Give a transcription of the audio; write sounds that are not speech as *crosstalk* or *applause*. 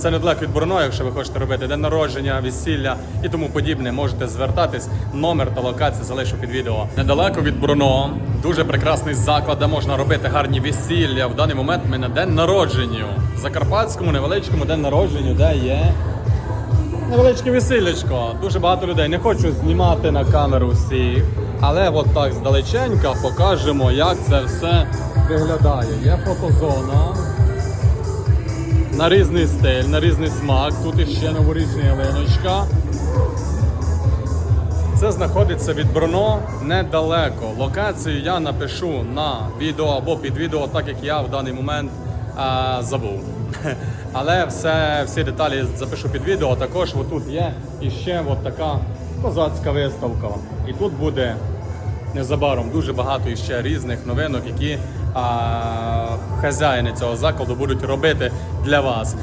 Це недалеко від Бурно, якщо ви хочете робити день народження, весілля і тому подібне, можете звертатись. Номер та локація залишу під відео. Недалеко від Бруно, дуже прекрасний заклад, де можна робити гарні весілля. В даний момент ми на день народження. В Закарпатському невеличкому день народження, де є невеличке весілечко. Дуже багато людей. Не хочу знімати на камеру всіх, але от так здалеченька покажемо, як це все виглядає. Є фотозона. На різний стиль, на різний смак. Тут іще новорічна ялиночка. Це знаходиться від Бруно недалеко. Локацію я напишу на відео або під відео, так як я в даний момент а, забув. *laughs* Але все, всі деталі запишу під відео. Також отут є іще от така козацька виставка. І тут буде незабаром дуже багато іще різних новинок, які а, хазяїни цього закладу будуть робити для вас.